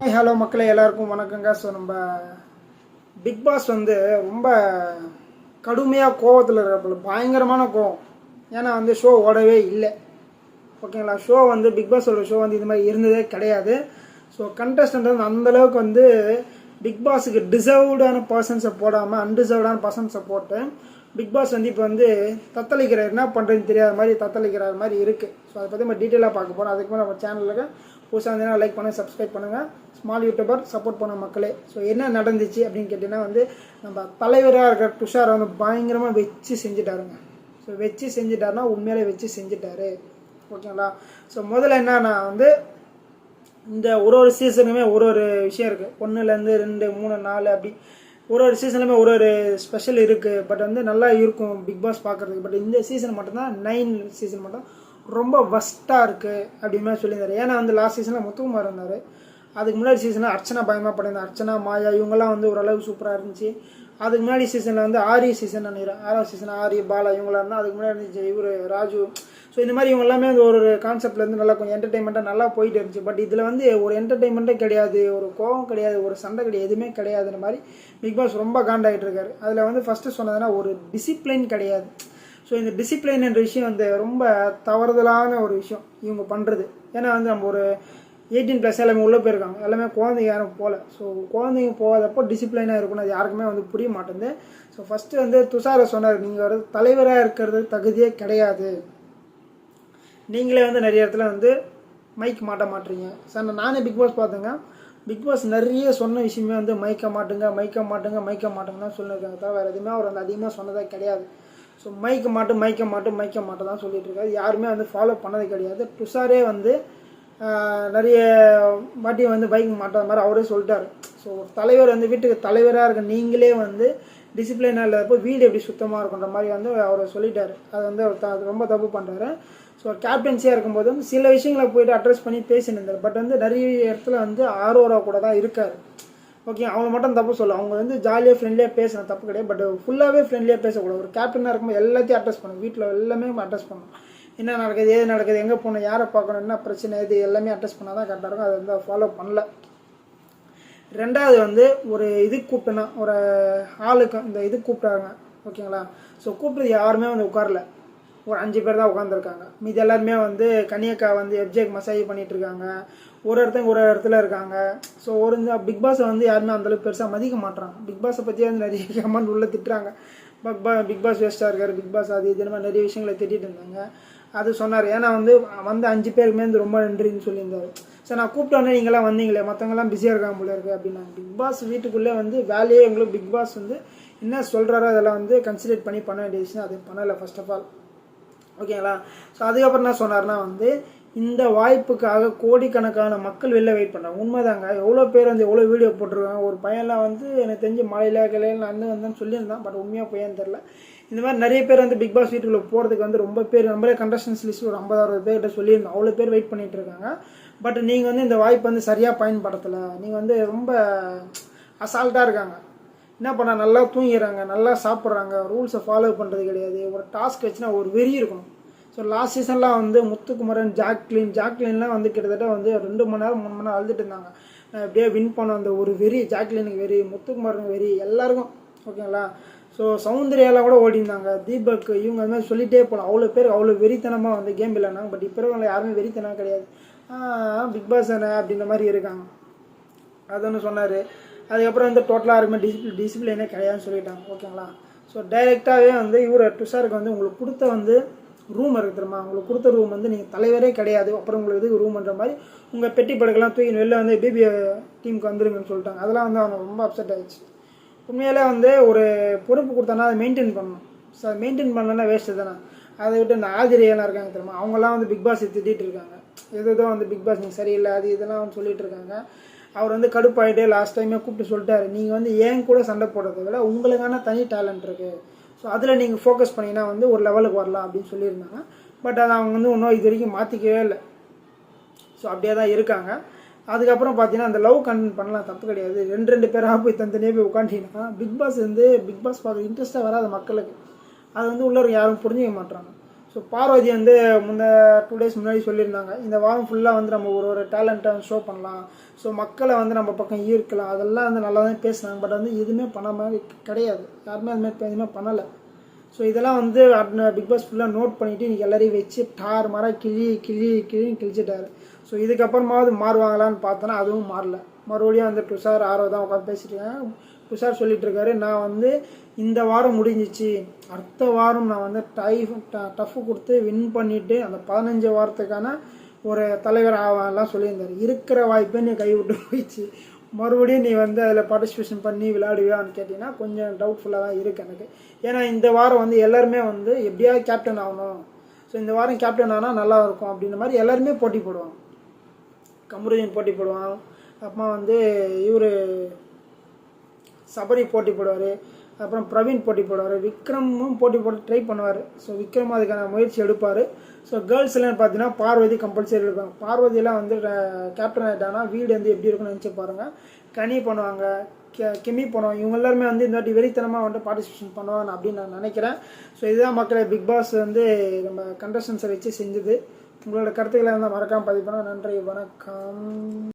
Hello மக்களே எல்லாருக்கும் வணக்கங்க. ஸோ நம்ம பிக் பாஸ் வந்து ரொம்ப கடுமையாக கோவத்தில் இருக்கிறப்பல பயங்கரமான கோவம். ஏன்னா வந்து ஷோ ஓடவே இல்லை. ஓகேங்களா ஷோ வந்து பிக் பாஸோட ஷோ வந்து இது மாதிரி இருந்ததே கிடையாது. ஸோ கண்டஸ்டன்ட் வந்து அந்தளவுக்கு வந்து பிக் பாஸுக்கு டிசர்வ்டான பர்சன்ஸை போடாமல் அன்டிசர்வ்டான பர்சன்ஸை போட்டு பிக் பாஸ் வந்து இப்போ வந்து தத்தளிக்கிறார். என்ன பண்ணுறதுன்னு தெரியாத மாதிரி தத்தளிக்கிறார் மாதிரி இருக்குது ஸோ அதை பற்றி நம்ம டீட்டெயிலாக பார்க்க போகிறோம் அதுக்கு மேலே நம்ம சேனலுக்கு புதுசாக இருந்தீங்கன்னா லைக் பண்ணுங்கள் சப்ஸ்கிரைப் பண்ணுங்கள் ஸ்மால் யூடியூபர் சப்போர்ட் பண்ண மக்களே. ஸோ என்ன நடந்துச்சு அப்படின்னு கேட்டிங்கன்னா வந்து நம்ம தலைவராக இருக்கிற துஷாரை வந்து பயங்கரமாக வச்சு செஞ்சுட்டாருங்க. ஸோ வச்சு செஞ்சுட்டாருன்னா உண்மையிலே வச்சு செஞ்சுட்டாரு. ஓகேங்களா? ஸோ முதல்ல என்னன்னா வந்து இந்த ஒரு ஒரு சீசனுமே ஒரு ஒரு விஷயம் இருக்குது ஒன்றுலேருந்து ரெண்டு மூணு நாலு அப்படி. ஒரு ஒரு சீசன்லையுமே ஒரு ஒரு ஸ்பெஷல் இருக்குது பட் வந்து நல்லா இருக்கும் பிக் பாஸ் பார்க்குறதுக்கு பட் இந்த சீசன் மட்டும்தான் நைன் சீசன் மட்டும் ரொம்ப வஸ்ட்டாக இருக்குது அப்படின்னு சொல்லியிருந்தார் சொல்லியிருந்தாரு. ஏன்னா வந்து லாஸ்ட் சீசனில் முத்துக்குமார் இருந்தார். அதுக்கு முன்னாடி சீசனில் அர்ச்சனா பயமாக பண்ணியிருந்தாங்க அர்ச்சனா மாயா இவங்கெல்லாம் வந்து ஓரளவுக்கு சூப்பராக இருந்துச்சு. அதுக்கு முன்னாடி சீசனில் வந்து ஆரி சீசன் நினைக்கிறேன். ஆறாவது சீசன் ஆரி பாலா இவங்களாம் இருந்தால் அதுக்கு முன்னாடி இருந்துச்சு இவர் ராஜு. ஸோ இந்த மாதிரி இவங்க எல்லாமே வந்து ஒரு ஒரு நல்லா கொஞ்சம் என்டர்டைன்மெண்ட்டாக நல்லா போயிட்டு இருந்துச்சு. பட் இதில் வந்து ஒரு என்டர்டைன்மெண்ட்டே கிடையாது ஒரு கோவம் கிடையாது ஒரு சண்டை கிடையாது எதுவுமே கிடையாதுன்ற மாதிரி பிக் பாஸ் ரொம்ப காண்டாகிட்டு இருக்காரு. அதில் வந்து ஃபஸ்ட்டு சொன்னதுன்னா ஒரு டிசிப்ளின் கிடையாது. ஸோ இந்த டிசிப்ளின் என்ற விஷயம் வந்து ரொம்ப தவறுதலான ஒரு விஷயம் இவங்க பண்ணுறது ஏன்னா வந்து நம்ம ஒரு எயிட்டீன் ப்ளஸ் எல்லாமே உள்ளே போயிருக்காங்க. எல்லாமே குழந்தைங்க யாரும் போகல ஸோ குழந்தைங்க போகாதப்போ டிசிப்ளைனாக இருக்கணும். அது யாருக்குமே வந்து புரிய மாட்டேங்குது. ஸோ ஃபஸ்ட்டு வந்து துஷாரை சொன்னார். நீங்கள் ஒரு தலைவராக இருக்கிறது தகுதியே கிடையாது. நீங்களே வந்து நிறைய இடத்துல வந்து மைக் மாட்ட மாட்டீங்க. சார் நானே பிக் பாஸ் பார்த்தேங்க பிக் பாஸ் நிறைய சொன்ன விஷயமே வந்து மைக்க மாட்டுங்க மைக்க மாட்டுங்க மைக்க மாட்டுங்கன்னு தான் சொல்லியிருக்காங்க தவிர வேறு எதுவுமே அவர் வந்து அதிகமாக சொன்னதே கிடையாது. ஸோ மைக்க மாட்டும் மைக்க மாட்டும் மைக்க மாட்டு தான் சொல்லிட்டு இருக்காரு. யாருமே வந்து ஃபாலோ பண்ணது கிடையாது. துஷாரே வந்து நிறைய வாட்டி வந்து பைக் மாட்டாத மாதிரி அவரே சொல்லிட்டார். ஸோ ஒரு தலைவர் வந்து வீட்டுக்கு தலைவராக இருக்க நீங்களே வந்து டிசிப்ளினாக இல்லாதப்போ வீடு எப்படி சுத்தமாக இருக்குன்ற மாதிரி வந்து அவர் சொல்லிட்டார். அது வந்து அவர் த- ரொம்ப தப்பு பண்ணுறாரு ஸோ கேப்டன்சியாக இருக்கும்போது வந்து சில விஷயங்களை போயிட்டு அட்ரஸ் பண்ணி பேசினிருந்தார் பட் வந்து நிறைய இடத்துல வந்து ஆரோரா கூட தான் இருக்கார். ஓகே அவங்க மட்டும் தப்பு சொல்ல அவங்க வந்து ஜாலியாக ஃப்ரெண்ட்லியாக பேசணும் தப்பு கிடையாது. பட் ஃபுல்லாகவே ஃப்ரெண்ட்லியாக பேசக்கூடாது. ஒரு கேப்டனாக இருக்கும்போது எல்லாத்தையும் அட்ரஸ் பண்ணணும் வீட்டில் எல்லாமே அட்ரஸ் பண்ணணும் என்ன நடக்குது ஏது நடக்குது எங்கே போகணும் யாரை பார்க்கணும் என்ன பிரச்சனை இது எல்லாமே அட்ரஸ் பண்ணால் தான் கரெக்டாக இருக்கும். அதை வந்து ஃபாலோ பண்ணல. ரெண்டாவது வந்து ஒரு இது கூப்பிட்டேன்னா ஒரு ஆளுக்கு இந்த இது கூப்பிட்டாங்க ஓகேங்களா ஸோ கூப்பிட்டது யாருமே வந்து உட்காரல. ஒரு அஞ்சு பேர் தான் உட்காந்துருக்காங்க மீதி எல்லாருமே வந்து கன்னியக்கா வந்து எப்ஜேக் மசாஜ் பண்ணிட்டு இருக்காங்க ஒரு இடத்துக்கு ஒரு இடத்துல இருக்காங்க. ஸோ ஒரு இந்த பிக் பாஸை வந்து யாருமே அந்தளவுக்கு பெருசாக மதிக்க மாட்டுறாங்க பிக் பாஸை பற்றி வந்து நிறைய கமெண்ட் உள்ளே திட்டுறாங்க. பக் பா பிக் பாஸ் வேஸ்ட்டாக இருக்காரு. பிக் பாஸ் அது இது மாதிரி நிறைய விஷயங்களை திட்டிட்டு இருந்தாங்க. அது சொன்னார். ஏன்னா வந்து வந்து அஞ்சு பேருக்குமே வந்து ரொம்ப நன்றின்னு சொல்லியிருந்தார். சார் நான் கூப்பிட்டோன்னே நீங்களாம் வந்தீங்களே மற்றவங்களாம் பிஸியாக இருக்காங்க போல இருக்கு அப்படின்னாங்க பிக் பாஸ் வீட்டுக்குள்ளே வந்து வேலையே உங்களுக்கு பிக் பாஸ் வந்து என்ன சொல்கிறாரோ அதெல்லாம் வந்து கன்சிடர் பண்ணி பண்ண வேண்டிய விஷயம். அது பண்ணலை ஃபர்ஸ்ட் ஆஃப் ஆல் ஓகேங்களா? ஸோ அதுக்கப்புறம் என்ன சொன்னார்னா வந்து இந்த வாய்ப்புக்காக கோடிக்கணக்கான மக்கள் வெளில வெயிட் பண்ணுறாங்க உண்மைதாங்க. எவ்வளோ பேர் வந்து எவ்வளோ வீடியோ போட்டிருக்காங்க. ஒரு பையன்லாம் வந்து எனக்கு தெரிஞ்சு மலையில கிளையில் நடந்து வந்தேன்னு சொல்லியிருந்தான். பட் உண்மையாக போயான்னு தெரில இந்த மாதிரி நிறைய பேர் வந்து பிக் பாஸ் வீட்டுக்குள்ளே போகிறதுக்கு வந்து ரொம்ப பேர் நம்மளே கண்டஸ்டன்ஸ் லிஸ்ட் ஒரு ஐம்பதாயிரம் பேர்கிட்ட சொல்லியிருந்தோம். அவ்வளோ பேர் வெயிட் பண்ணிட்டு இருக்காங்க. பட் நீங்கள் வந்து இந்த வாய்ப்பு வந்து சரியாக பயன்படுத்தலை. நீங்கள் வந்து ரொம்ப அசால்ட்டாக இருக்காங்க. என்ன பண்ண நல்லா தூங்கிடுறாங்க நல்லா சாப்பிட்றாங்க. ரூல்ஸை ஃபாலோ பண்ணுறது கிடையாது. ஒரு டாஸ்க் வச்சுனா ஒரு வெறி இருக்கணும் ஸோ லாஸ்ட் சீசன்லாம் வந்து முத்துக்குமரன் ஜாக்லின் ஜாக்லின்லாம் வந்து கிட்டத்தட்ட வந்து ரெண்டு மணி நேரம் மூணு மணி நேரம் அழுதுட்டு இருந்தாங்க. அப்படியே வின் பண்ண அந்த ஒரு வெறி ஜாக்லினுக்கு வெறி முத்துக்குமரனுக்கு வெறி எல்லாருக்கும். ஓகேங்களா? ஸோ சௌந்தர்யாலாம் கூட ஓடிருந்தாங்க தீபக் இவங்க அது மாதிரி சொல்லிகிட்டே போகலாம் அவ்வளோ பேர் அவ்வளோ வெறித்தனமாக வந்து கேம் விளையாடுனாங்க பட் இப்போ இருக்கவங்க யாருமே வெறித்தனம் கிடையாது. பிக் பாஸ் தானே அப்படின்ற மாதிரி இருக்காங்க. அது ஒன்று சொன்னார். அதுக்கப்புறம் வந்து டோட்டலாக யாருமே டிசிப்ளி டிசிப்ளினே கிடையாதுன்னு சொல்லிட்டாங்க. ஓகேங்களா ஸோ டைரெக்டாகவே வந்து இவர் டுஷாருக்கு வந்து உங்களுக்கு கொடுத்த வந்து ரூம் இருக்குது தெரியுமா? உங்களுக்கு கொடுத்த ரூம் வந்து நீங்கள் தலைவரே கிடையாது. அப்புறம் உங்களுக்கு இதுக்கு ரூம்ன்ற மாதிரி உங்கள் பெட்டி படுக்கலாம் தூக்கி வெளில வந்து பிபி டீமுக்கு வந்துருங்கன்னு சொல்லிட்டாங்க. அதெல்லாம் வந்து அவங்க ரொம்ப அப்செட் ஆயிடுச்சு. உண்மையிலே வந்து ஒரு பொறுப்பு கொடுத்தானா அதை மெயின்டைன் பண்ணணும். அதை மெயின்டைன் பண்ணலன்னா வேஸ்ட்டு தானே? அதை விட்டு இந்த ஆதிரியெல்லாம் இருக்காங்க தெரியுமா? அவங்கெல்லாம் வந்து பிக் பாஸ் திட்டிகிட்டு இருக்காங்க. எது எதோ வந்து பிக் பாஸ் நீங்கள் சரியில்லை அது இதெல்லாம் வந்து சொல்லிகிட்டு இருக்காங்க. அவர் வந்து கடுப்பாயிட்டே லாஸ்ட் டைமே கூப்பிட்டு சொல்லிட்டாரு. நீங்கள் வந்து ஏன் கூட சண்டை போடுறதை விட உங்களுக்கான தனி டேலண்ட் இருக்குது ஸோ அதில் நீங்கள் ஃபோக்கஸ் பண்ணிங்கன்னா வந்து ஒரு லெவலுக்கு வரலாம் அப்படின்னு சொல்லியிருந்தாங்க. பட் அதை அவங்க வந்து இன்னும் இது வரைக்கும் மாற்றிக்கவே இல்லை. ஸோ அப்படியே தான் இருக்காங்க. அதுக்கப்புறம் பார்த்தீங்கன்னா அந்த லவ் கண்டென்ட் பண்ணலாம் தப்பு கிடையாது. ரெண்டு ரெண்டு பேராக போய் தனித்தனியாக போய் உட்காந்துட்டீங்கன்னா பிக் பாஸ் வந்து பிக் பாஸ் பார்க்க இன்ட்ரெஸ்ட்டாக வராது மக்களுக்கு. அது வந்து உள்ளவங்க யாரும் புரிஞ்சிக்க மாட்டாங்க ஸோ பார்வதி வந்து முன்ன டூ டேஸ் முன்னாடி சொல்லியிருந்தாங்க. இந்த வாரம் ஃபுல்லாக வந்து நம்ம ஒரு ஒரு டேலண்ட்டை ஷோ பண்ணலாம். ஸோ மக்களை வந்து நம்ம பக்கம் ஈர்க்கலாம். அதெல்லாம் வந்து நல்லா தான் பேசுனாங்க. பட் வந்து எதுவுமே பண்ண மாதிரி கிடையாது. யாருமே அது மாதிரி எதுவுமே பண்ணலை. ஸோ இதெல்லாம் வந்து பிக் பாஸ் ஃபுல்லாக நோட் பண்ணிவிட்டு இன்றைக்கி எல்லாரையும் வச்சு டார் மாறாக கிளி கிளி கிளின்னு கிழிச்சிட்டார். ஸோ இதுக்கப்புறமாவது மாறுவாங்களான்னு பார்த்தோன்னா அதுவும் மாறல. மறுபடியும் வந்து துஷார் ஆரோ தான் உட்காந்து பேசிட்டு இருக்காங்க. துஷார் சொல்லிட்டு இருக்காரு நான் வந்து இந்த வாரம் முடிஞ்சிச்சு. அடுத்த வாரம் நான் வந்து டைஃப் டஃப் கொடுத்து வின் பண்ணிவிட்டு அந்த பதினஞ்சு வாரத்துக்கான ஒரு தலைவர் ஆவான்லாம் சொல்லியிருந்தார். இருக்கிற வாய்ப்பே நீ கைவிட்டு போயிடுச்சு. மறுபடியும் நீ வந்து அதில் பார்ட்டிசிபேஷன் பண்ணி விளையாடுவியான்னு கேட்டிங்கன்னா கொஞ்சம் டவுட்ஃபுல்லாக தான் இருக்குது எனக்கு. ஏன்னா இந்த வாரம் வந்து எல்லாருமே வந்து எப்படியாவது கேப்டன் ஆகணும். ஸோ இந்த வாரம் கேப்டன் ஆனால் நல்லா இருக்கும் அப்படின்ற மாதிரி எல்லாருமே போட்டி போடுவாங்க. கமருதீன் போட்டி போடுவான். அப்புறமா வந்து இவர் சபரி போட்டி போடுவார். அப்புறம் பிரவீன் போட்டி போடுவார். விக்ரமும் போட்டி போட்டு ட்ரை பண்ணுவார். ஸோ விக்ரம் அதுக்கான முயற்சி எடுப்பார். ஸோ கேர்ள்ஸ்லாம் பார்த்தீங்கன்னா பார்வதி கம்பல்சரி எடுப்பாங்க. பார்வதியெல்லாம் வந்து கேப்டன் ஆகிட்டாங்கன்னா வீடு வந்து எப்படி இருக்கும்னு நினச்சி பாருங்கள் கனி பண்ணுவாங்க. கெ கெமி பண்ணுவாங்க. இவங்க எல்லாருமே வந்து இந்த வாட்டி வெறித்தனமாக வந்து பார்ட்டிசிபேஷன் பண்ணுவாங்க அப்படின்னு நான் நினைக்கிறேன். ஸோ இதுதான் மக்களை பிக் பாஸ் வந்து நம்ம கண்டஸ்டன்ஸை வச்சு செஞ்சது. உங்களோட கருத்துக்களை வந்து மறக்காமல் பதிவு பண்ண நன்றி வணக்கம்.